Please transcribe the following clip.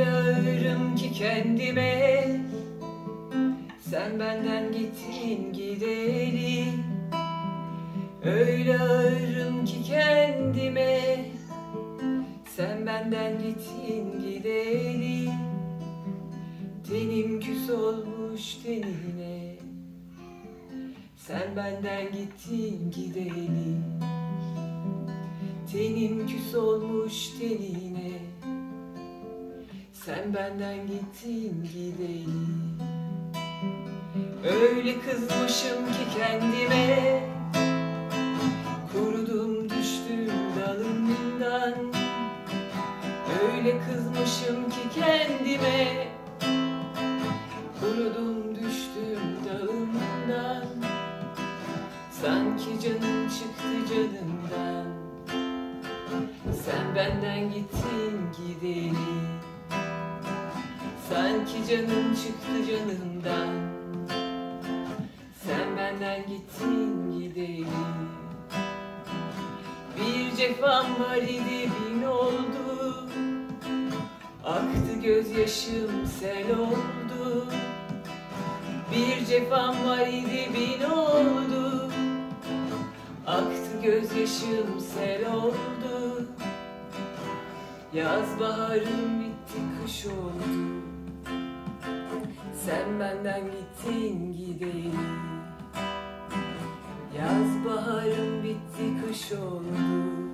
Öyle ağırım ki kendime. Sen benden gittin gideli Öyle ağırım ki kendime. Sen benden gittin gideli Tenim küs olmuş tenine. Sen benden gittin gideli Tenim küs olmuş tenine Sen benden gittin gideli. Öyle kızmışım ki kendime. Kurudum düştüm dalından. Öyle kızmışım ki kendime. Kurudum düştüm dalından. Sanki canım çıktı canımdan. Sen benden gittin gideli Sanki canım çıktı canımdan. Sen benden gittin gideli. Bir cefam var idi bin oldu. Aktı gözyaşım sel oldu. Bir cefam var idi bin oldu. Aktı gözyaşım sel oldu. Yaz baharım bitti kış oldu Sen benden gittin gideli Yaz baharım bitti kış oldu